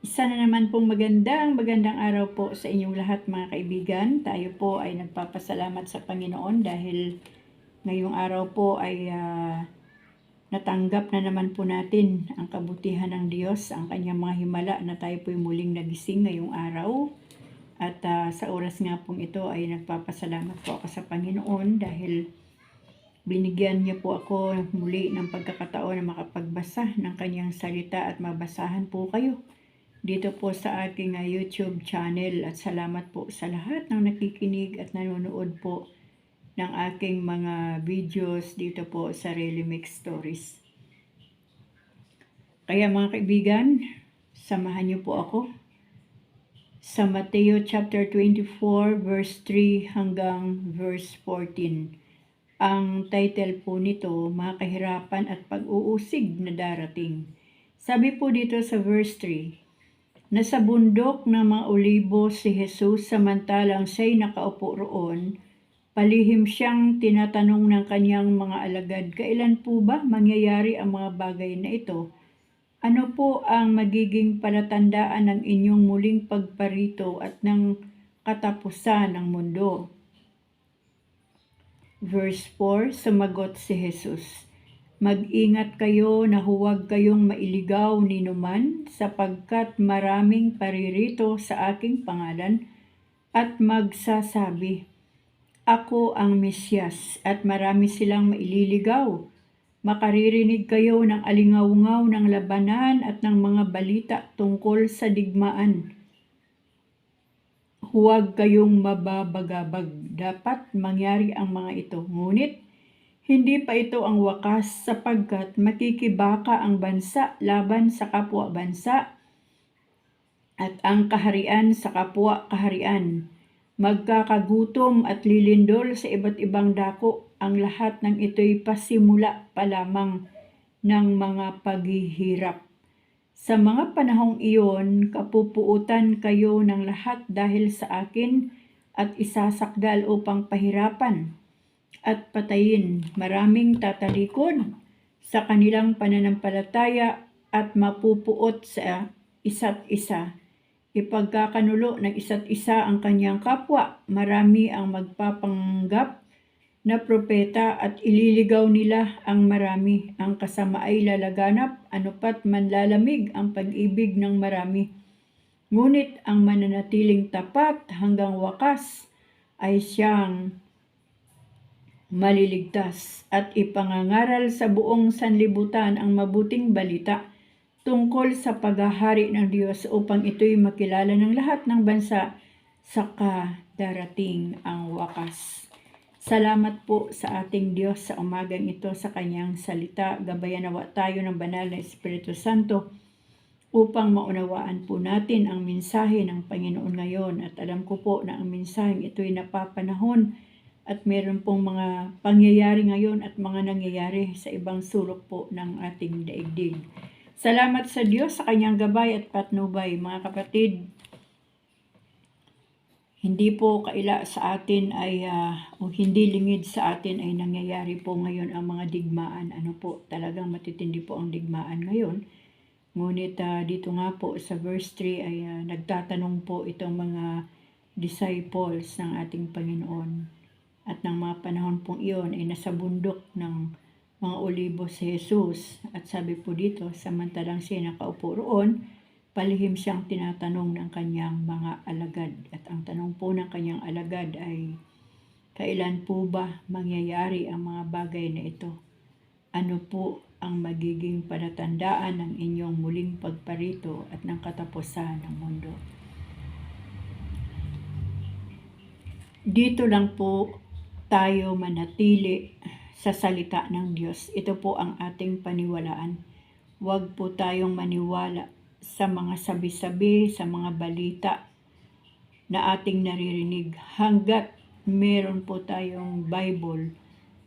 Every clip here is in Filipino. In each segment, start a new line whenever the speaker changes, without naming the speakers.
Isa na naman pong magandang magandang araw po sa inyong lahat mga kaibigan. Tayo po ay nagpapasalamat sa Panginoon dahil ngayong araw po ay ah, natanggap na naman po natin ang kabutihan ng Diyos, ang kanyang mga himala na tayo po muling nagising ngayong araw. At ah, sa oras nga pong ito ay nagpapasalamat po ako sa Panginoon dahil binigyan niya po ako muli ng pagkakataon na makapagbasa ng kanyang salita at mabasahan po kayo dito po sa aking ah, YouTube channel at salamat po sa lahat ng nakikinig at nanonood po ng aking mga videos dito po sa Really Mix Stories. Kaya mga kaibigan, samahan niyo po ako sa Mateo chapter 24 verse 3 hanggang verse 14. Ang title po nito, Mga Kahirapan at Pag-uusig na Darating. Sabi po dito sa verse 3, Nasa bundok ng mga olibo si Jesus samantalang siya'y nakaupo roon, palihim siyang tinatanong ng kanyang mga alagad, kailan po ba mangyayari ang mga bagay na ito? Ano po ang magiging palatandaan ng inyong muling pagparito at ng katapusan ng mundo? Verse 4, sumagot si Jesus, Mag-ingat kayo na huwag kayong mailigaw ni numan sapagkat maraming paririto sa aking pangalan at magsasabi, Ako ang Mesyas at marami silang maililigaw. Makaririnig kayo ng alingawngaw ng labanan at ng mga balita tungkol sa digmaan. Huwag kayong mababagabag. Dapat mangyari ang mga ito. Ngunit, hindi pa ito ang wakas sapagkat makikibaka ang bansa laban sa kapwa bansa at ang kaharian sa kapwa kaharian. Magkakagutom at lilindol sa iba't ibang dako. Ang lahat ng ito'y pasimula pa lamang ng mga paghihirap. Sa mga panahong iyon, kapupuutan kayo ng lahat dahil sa akin at isasakdal upang pahirapan at patayin. Maraming tatalikod sa kanilang pananampalataya at mapupuot sa isa't isa. Ipagkakanulo ng isa't isa ang kanyang kapwa. Marami ang magpapanggap na propeta at ililigaw nila ang marami. Ang kasama ay lalaganap, anupat manlalamig ang pag-ibig ng marami. Ngunit ang mananatiling tapat hanggang wakas ay siyang maliligtas at ipangangaral sa buong sanlibutan ang mabuting balita tungkol sa paghahari ng Diyos upang ito'y makilala ng lahat ng bansa saka darating ang wakas. Salamat po sa ating Diyos sa umagang ito sa kanyang salita. Gabayan nawa tayo ng banal na Espiritu Santo upang maunawaan po natin ang mensahe ng Panginoon ngayon. At alam ko po na ang mensaheng ito'y napapanahon at meron pong mga pangyayari ngayon at mga nangyayari sa ibang sulok po ng ating daigdig. Salamat sa Diyos sa kanyang gabay at patnubay. Mga kapatid, hindi po kaila sa atin ay uh, o hindi lingid sa atin ay nangyayari po ngayon ang mga digmaan. Ano po, talagang matitindi po ang digmaan ngayon. Ngunit uh, dito nga po sa verse 3 ay uh, nagtatanong po itong mga disciples ng ating Panginoon at ng mga panahon pong iyon ay nasa bundok ng mga olibo si Jesus. At sabi po dito, samantalang siya nakaupo roon, palihim siyang tinatanong ng kanyang mga alagad. At ang tanong po ng kanyang alagad ay, kailan po ba mangyayari ang mga bagay na ito? Ano po ang magiging palatandaan ng inyong muling pagparito at ng katapusan ng mundo? Dito lang po tayo manatili sa salita ng Diyos. Ito po ang ating paniwalaan. Huwag po tayong maniwala sa mga sabi-sabi, sa mga balita na ating naririnig. Hanggat meron po tayong Bible,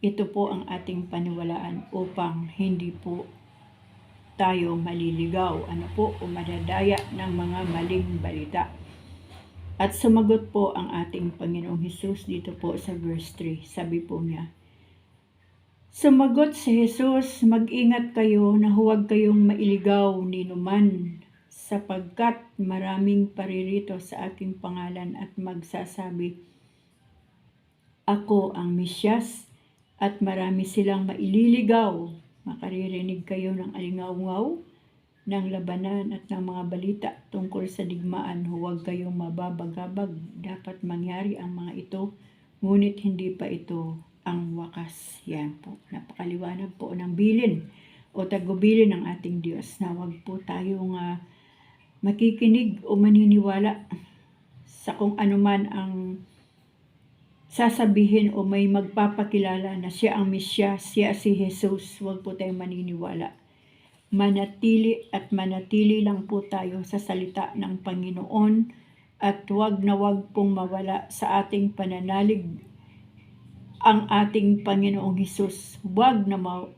ito po ang ating paniwalaan upang hindi po tayo maliligaw, ano po, o madadaya ng mga maling balita. At sumagot po ang ating Panginoong Hesus dito po sa verse 3. Sabi po niya, Sumagot si Jesus, mag-ingat kayo na huwag kayong mailigaw ni numan sapagkat maraming paririto sa aking pangalan at magsasabi, Ako ang Mesyas, at marami silang maililigaw. Makaririnig kayo ng alingaw-ngaw, ng labanan at ng mga balita tungkol sa digmaan. Huwag kayong mababagabag. Dapat mangyari ang mga ito, ngunit hindi pa ito ang wakas. Yan po. Napakaliwanag po ng bilin o tagubilin ng ating Diyos na wag po tayong ah, makikinig o maniniwala sa kung anuman ang sasabihin o may magpapakilala na siya ang Mesyas, siya si Jesus. Huwag po tayong maniniwala. Manatili at manatili lang po tayo sa salita ng Panginoon at huwag na huwag pong mawala sa ating pananalig ang ating Panginoong Hesus. Huwag na ma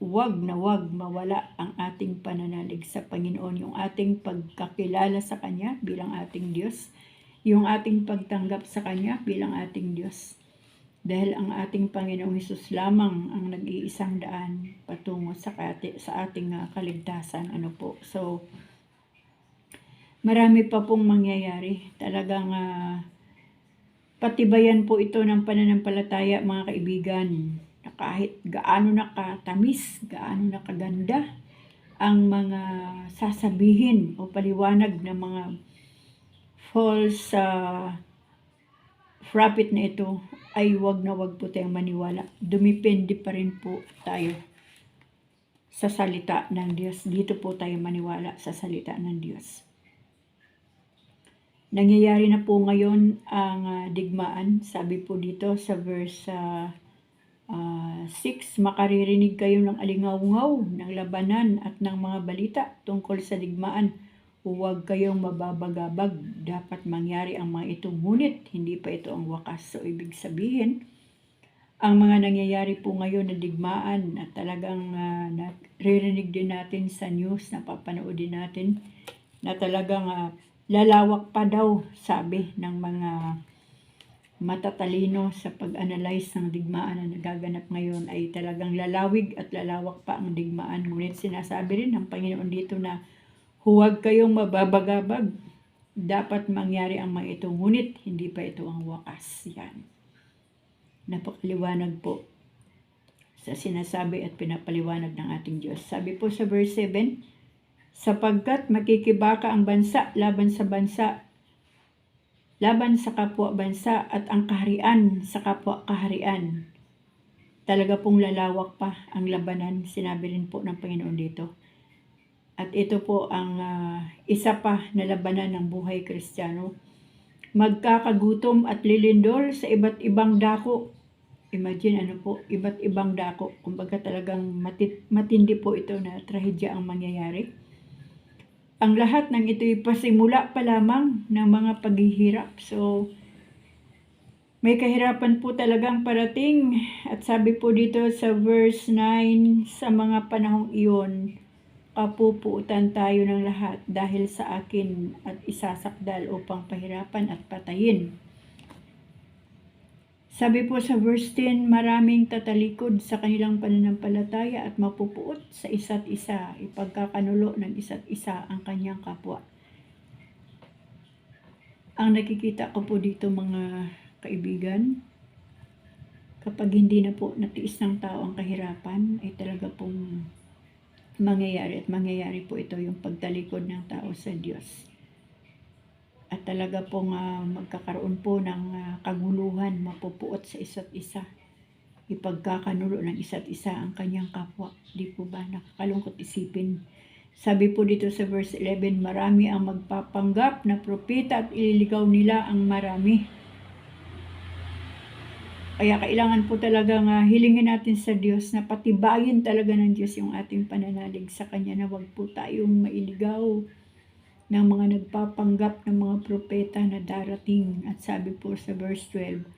wag na wag mawala ang ating pananalig sa Panginoon, yung ating pagkakilala sa Kanya bilang ating Diyos, yung ating pagtanggap sa Kanya bilang ating Diyos. Dahil ang ating Panginoong Hesus lamang ang nag-iisang daan patungo sa, kati, sa ating ah, kaligtasan. Ano po. So, marami pa pong mangyayari. Talagang ah, patibayan po ito ng pananampalataya mga kaibigan na kahit gaano nakatamis, gaano nakaganda ang mga sasabihin o paliwanag ng mga false uh, prophet na ito ay wag na wag po tayong maniwala. Dumipende pa rin po tayo sa salita ng Diyos. Dito po tayo maniwala sa salita ng Diyos. Nangyayari na po ngayon ang ah, digmaan. Sabi po dito sa verse uh, 6, makaririnig kayo ng alingaw-ngaw, ng labanan at ng mga balita tungkol sa digmaan. Huwag kayong mababagabag. Dapat mangyari ang mga ito, ngunit hindi pa ito ang wakas. So, ibig sabihin, ang mga nangyayari po ngayon na digmaan at talagang uh, naririnig din natin sa news, napapanood din natin na talagang ah, lalawak pa daw, sabi ng mga matatalino sa pag-analyze ng digmaan na nagaganap ngayon ay talagang lalawig at lalawak pa ang digmaan. Ngunit sinasabi rin ng Panginoon dito na huwag kayong mababagabag. Dapat mangyari ang mga ito, ngunit hindi pa ito ang wakas. Yan. Napakaliwanag po sa sinasabi at pinapaliwanag ng ating Diyos. Sabi po sa verse 7, sapagkat makikibaka ang bansa laban sa bansa laban sa kapwa bansa at ang kaharian sa kapwa kaharian. Talaga pong lalawak pa ang labanan, sinabi rin po ng Panginoon dito. At ito po ang uh, isa pa na labanan ng buhay kristyano. Magkakagutom at lilindol sa iba't ibang dako. Imagine ano po, iba't ibang dako. Kumbaga talagang matit- matindi po ito na trahedya ang mangyayari ang lahat ng ito'y pasimula pa lamang ng mga paghihirap. So, may kahirapan po talagang parating. At sabi po dito sa verse 9, sa mga panahong iyon, kapupuutan tayo ng lahat dahil sa akin at isasakdal upang pahirapan at patayin. Sabi po sa verse 10, maraming tatalikod sa kanilang pananampalataya at mapupuot sa isa't isa, ipagkakanulo ng isa't isa ang kanyang kapwa. Ang nakikita ko po dito mga kaibigan, kapag hindi na po natiis ng tao ang kahirapan, ay talaga pong mangyayari at mangyayari po ito yung pagtalikod ng tao sa Diyos at talaga pong uh, magkakaroon po ng uh, kaguluhan, mapupuot sa isa't isa. Ipagkakanulo ng isa't isa ang kanyang kapwa. Di po ba nakakalungkot isipin? Sabi po dito sa verse 11, marami ang magpapanggap na propeta at ililigaw nila ang marami. Kaya kailangan po talaga nga hilingin natin sa Diyos na patibayin talaga ng Diyos yung ating pananalig sa Kanya na wag po tayong mailigaw ng mga nagpapanggap ng mga propeta na darating. At sabi po sa verse 12,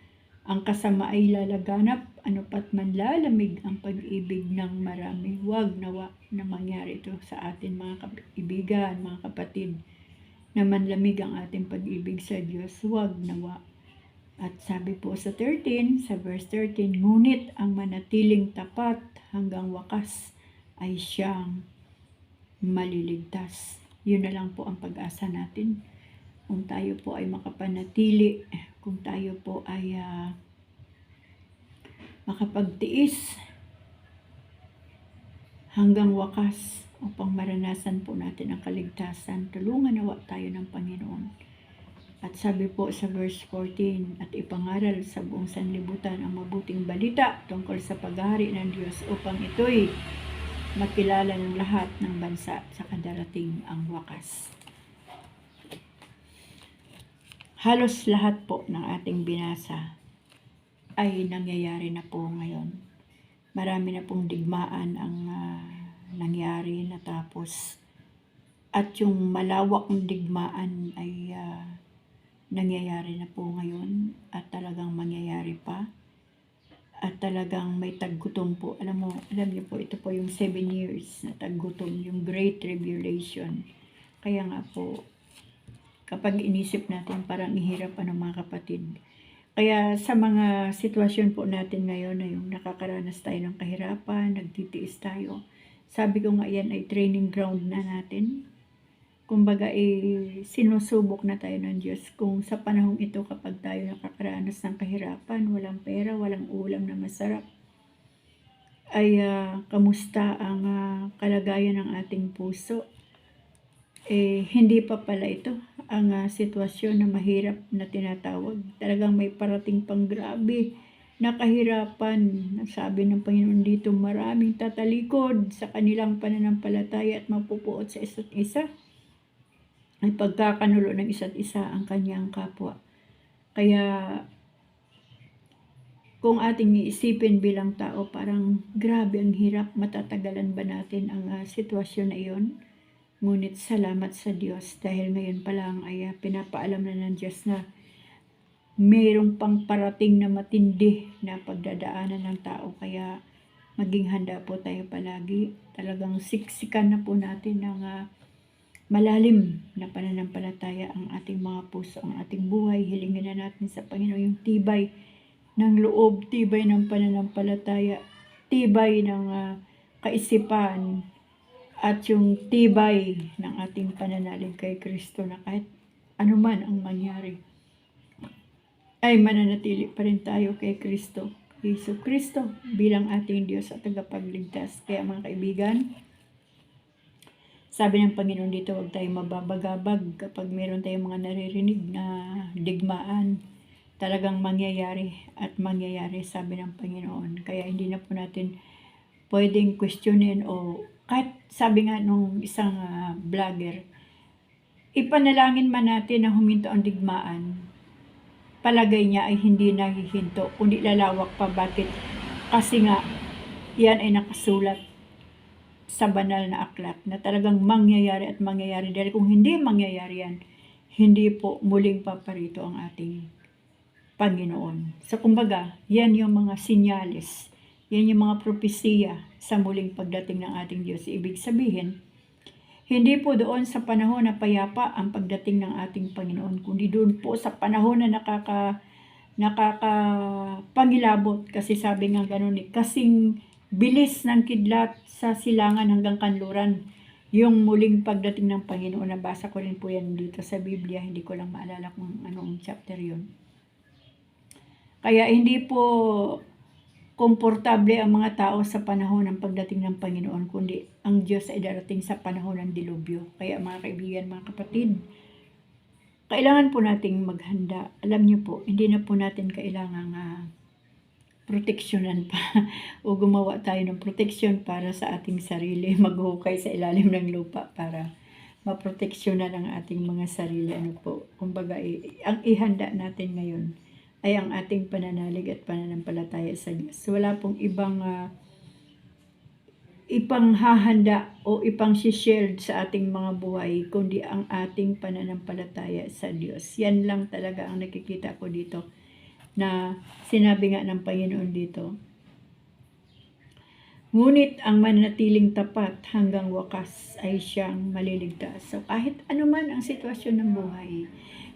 ang kasama ay lalaganap, ano pat man lalamig ang pag-ibig ng marami. Huwag nawa na mangyari ito sa atin mga kaibigan, mga kapatid, na manlamig ang ating pag-ibig sa Diyos. Huwag nawa. At sabi po sa 13, sa verse 13, ngunit ang manatiling tapat hanggang wakas ay siyang maliligtas. Yun na lang po ang pag-asa natin. Kung tayo po ay makapanatili, kung tayo po ay ah, makapagtiis hanggang wakas upang maranasan po natin ang kaligtasan. Tulungan nawa tayo ng Panginoon. At sabi po sa verse 14, at ipangaral sa buong sanlibutan ang mabuting balita tungkol sa paghahari ng Diyos upang ito'y makilala ng lahat ng bansa sa kadarating ang wakas. Halos lahat po ng ating binasa ay nangyayari na po ngayon. Marami na pong digmaan ang ah, nangyari natapos. At yung malawak ng digmaan ay ah, nangyayari na po ngayon at talagang mangyayari pa. At talagang may taggutom po. Alam mo, alam niyo po, ito po yung seven years na taggutom, yung Great Tribulation. Kaya nga po, kapag inisip natin, parang ihirap ano mga kapatid. Kaya sa mga sitwasyon po natin ngayon na yung nakakaranas tayo ng kahirapan, nagtitiis tayo, sabi ko nga yan ay training ground na natin. Kumbaga eh, sinusubok na tayo ng Diyos kung sa panahong ito kapag tayo nakakaranas ng kahirapan, walang pera, walang ulam na masarap, ay ah, kamusta ang ah, kalagayan ng ating puso? Eh, hindi pa pala ito ang ah, sitwasyon na mahirap na tinatawag. Talagang may parating pang grabe na kahirapan. Sabi ng Panginoon dito, maraming tatalikod sa kanilang pananampalataya at mapupuot sa isa't isa ay pagkakanulo ng isa't isa ang kanyang kapwa. Kaya kung ating iisipin bilang tao, parang grabe ang hirap, matatagalan ba natin ang ah, sitwasyon na iyon? Ngunit salamat sa Diyos dahil ngayon pa lang ay ah, pinapaalam na ng Diyos na mayroong pang parating na matindi na pagdadaanan ng tao. Kaya maging handa po tayo palagi. Talagang siksikan na po natin ng ah, malalim na pananampalataya ang ating mga puso, ang ating buhay. Hilingin na natin sa Panginoon yung tibay ng loob, tibay ng pananampalataya, tibay ng ah, kaisipan, at yung tibay ng ating pananalig kay Kristo na kahit anuman ang mangyari, ay mananatili pa rin tayo kay Kristo. Yesu Kristo bilang ating Diyos at tagapagligtas. Kaya mga kaibigan, sabi ng Panginoon dito, huwag tayong mababagabag kapag meron tayong mga naririnig na digmaan. Talagang mangyayari at mangyayari, sabi ng Panginoon. Kaya hindi na po natin pwedeng questionin o kahit sabi nga nung isang ah, vlogger, ipanalangin man natin na huminto ang digmaan, palagay niya ay hindi nahihinto, kundi lalawak pa. Bakit? Kasi nga, yan ay nakasulat sa banal na aklat na talagang mangyayari at mangyayari. Dahil kung hindi mangyayari yan, hindi po muling paparito ang ating Panginoon. So kumbaga, yan yung mga sinyales, yan yung mga propesiya sa muling pagdating ng ating Diyos. Ibig sabihin, hindi po doon sa panahon na payapa ang pagdating ng ating Panginoon, kundi doon po sa panahon na nakaka nakakapangilabot kasi sabi nga ganun eh, kasing bilis ng kidlat sa silangan hanggang kanluran yung muling pagdating ng Panginoon. Nabasa ko rin po yan dito sa Biblia, hindi ko lang maalala kung anong chapter yun. Kaya hindi po komportable ang mga tao sa panahon ng pagdating ng Panginoon, kundi ang Diyos ay darating sa panahon ng dilubyo. Kaya mga kaibigan, mga kapatid, kailangan po nating maghanda. Alam niyo po, hindi na po natin kailangan uh, proteksyonan pa o gumawa tayo ng proteksyon para sa ating sarili, maghukay sa ilalim ng lupa para maproteksyonan ang ating mga sarili. Ano po, kumbaga, eh, ang ihanda natin ngayon ay ang ating pananalig at pananampalataya sa Diyos. Wala pong ibang uh, ipanghahanda o ipang share sa ating mga buhay, kundi ang ating pananampalataya sa Diyos. Yan lang talaga ang nakikita ko dito na sinabi nga ng Panginoon dito. Ngunit ang manatiling tapat hanggang wakas ay siyang maliligtas. So kahit anuman ang sitwasyon ng buhay,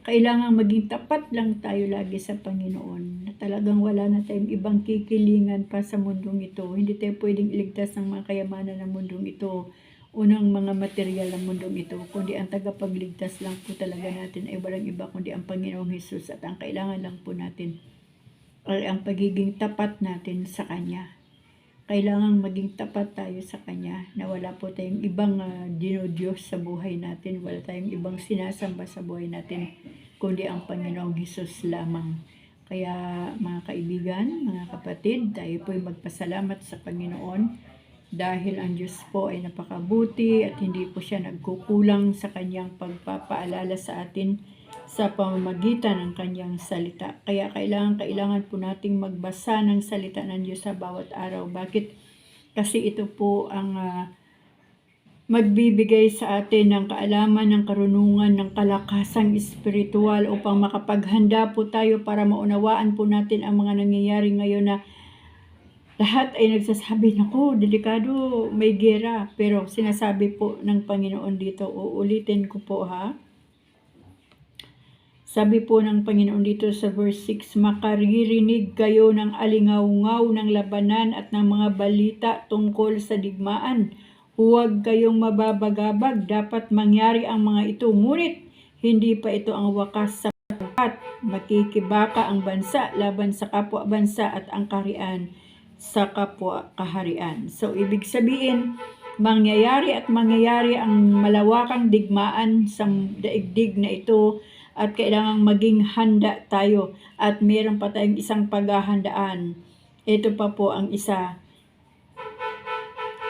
kailangan maging tapat lang tayo lagi sa Panginoon. Na talagang wala na tayong ibang kikilingan pa sa mundong ito. Hindi tayo pwedeng iligtas ng mga kayamanan ng mundong ito unang mga material ng mundong ito, kundi ang tagapagligtas lang po talaga natin ay walang iba kundi ang Panginoong Hesus at ang kailangan lang po natin ay ang pagiging tapat natin sa Kanya. Kailangan maging tapat tayo sa Kanya na wala po tayong ibang uh, dinodiyos sa buhay natin, wala tayong ibang sinasamba sa buhay natin, kundi ang Panginoong Hesus lamang. Kaya mga kaibigan, mga kapatid, tayo po'y magpasalamat sa Panginoon dahil ang Diyos po ay napakabuti at hindi po siya nagkukulang sa kanyang pagpapaalala sa atin sa pamamagitan ng kanyang salita. Kaya kailangan, kailangan po nating magbasa ng salita ng Diyos sa bawat araw. Bakit? Kasi ito po ang ah, magbibigay sa atin ng kaalaman, ng karunungan, ng kalakasang espiritual upang makapaghanda po tayo para maunawaan po natin ang mga nangyayari ngayon na lahat ay nagsasabi, naku, delikado, may gera. Pero sinasabi po ng Panginoon dito, uulitin ko po ha, sabi po ng Panginoon dito sa verse 6, makaririnig kayo ng alingaw-ngaw ng labanan at ng mga balita tungkol sa digmaan. Huwag kayong mababagabag, dapat mangyari ang mga ito. Ngunit, hindi pa ito ang wakas sa at makikibaka ang bansa laban sa kapwa bansa at ang kaharian sa kapwa kaharian. So, ibig sabihin, mangyayari at mangyayari ang malawakang digmaan sa daigdig na ito at kailangang maging handa tayo at meron pa tayong isang paghahandaan. Ito pa po ang isa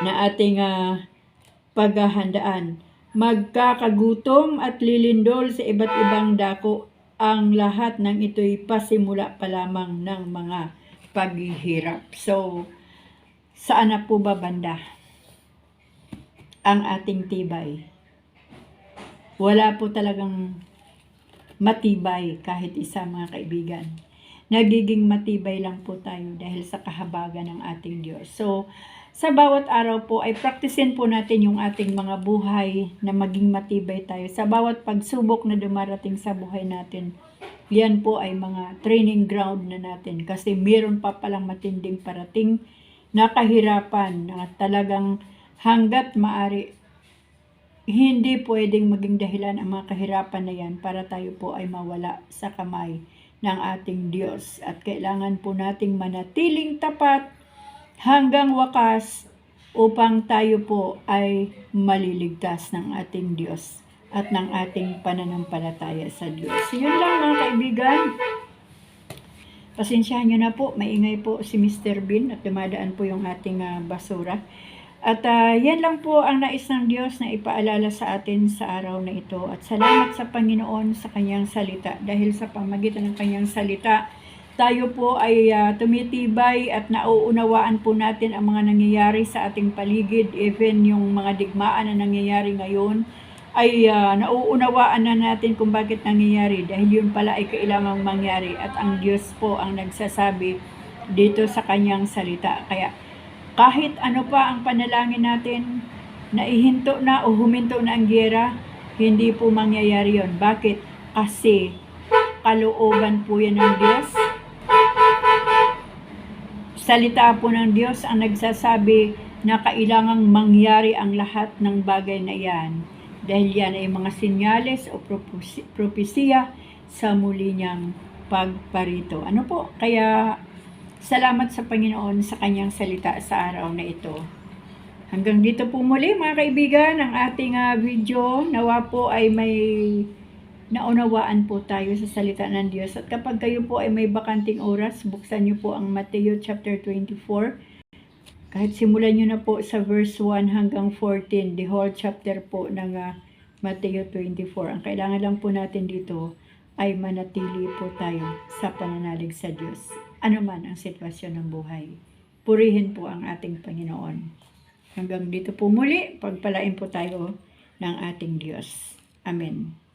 na ating uh, paghahandaan. Magkakagutom at lilindol sa iba't ibang dako. Ang lahat ng ito'y pasimula pa lamang ng mga paghihirap. So, saan na po ba banda ang ating tibay? Wala po talagang matibay kahit isa mga kaibigan. Nagiging matibay lang po tayo dahil sa kahabagan ng ating Diyos. So, sa bawat araw po ay praktisin po natin yung ating mga buhay na maging matibay tayo. Sa bawat pagsubok na dumarating sa buhay natin, yan po ay mga training ground na natin kasi meron pa palang matinding parating na kahirapan na talagang hanggat maari hindi pwedeng maging dahilan ang mga kahirapan na yan para tayo po ay mawala sa kamay ng ating Diyos. At kailangan po nating manatiling tapat hanggang wakas upang tayo po ay maliligtas ng ating Diyos at ng ating pananampalataya sa Diyos. Yun lang mga kaibigan. Pasensyahan nyo na po, maingay po si Mr. Bean at dumadaan po yung ating uh, basura. At uh, yan lang po ang nais ng Diyos na ipaalala sa atin sa araw na ito. At salamat sa Panginoon sa kanyang salita. Dahil sa pamagitan ng kanyang salita, tayo po ay uh, tumitibay at nauunawaan po natin ang mga nangyayari sa ating paligid, even yung mga digmaan na nangyayari ngayon, ay uh, nauunawaan na natin kung bakit nangyayari dahil yun pala ay kailangang mangyari at ang Diyos po ang nagsasabi dito sa kanyang salita. Kaya kahit ano pa ang panalangin natin, na ihinto na o huminto na ang gera, hindi po mangyayari yon. Bakit? Kasi kalooban po yan ng Diyos Salita po ng Diyos ang nagsasabi na kailangang mangyari ang lahat ng bagay na yan dahil yan ay mga sinyales o propesiya sa muli niyang pagparito. Ano po? Kaya salamat sa Panginoon sa kanyang salita sa araw na ito. Hanggang dito po muli mga kaibigan ang ating uh, video. Nawa po ay may naunawaan po tayo sa salita ng Diyos. At kapag kayo po ay may bakanting oras, buksan niyo po ang Mateo chapter 24. Kahit simulan niyo na po sa verse 1 hanggang 14, the whole chapter po ng uh, Mateo 24. Ang kailangan lang po natin dito ay manatili po tayo sa pananalig sa Diyos. Ano man ang sitwasyon ng buhay. Purihin po ang ating Panginoon. Hanggang dito po muli, pagpalain po tayo ng ating Diyos. Amen.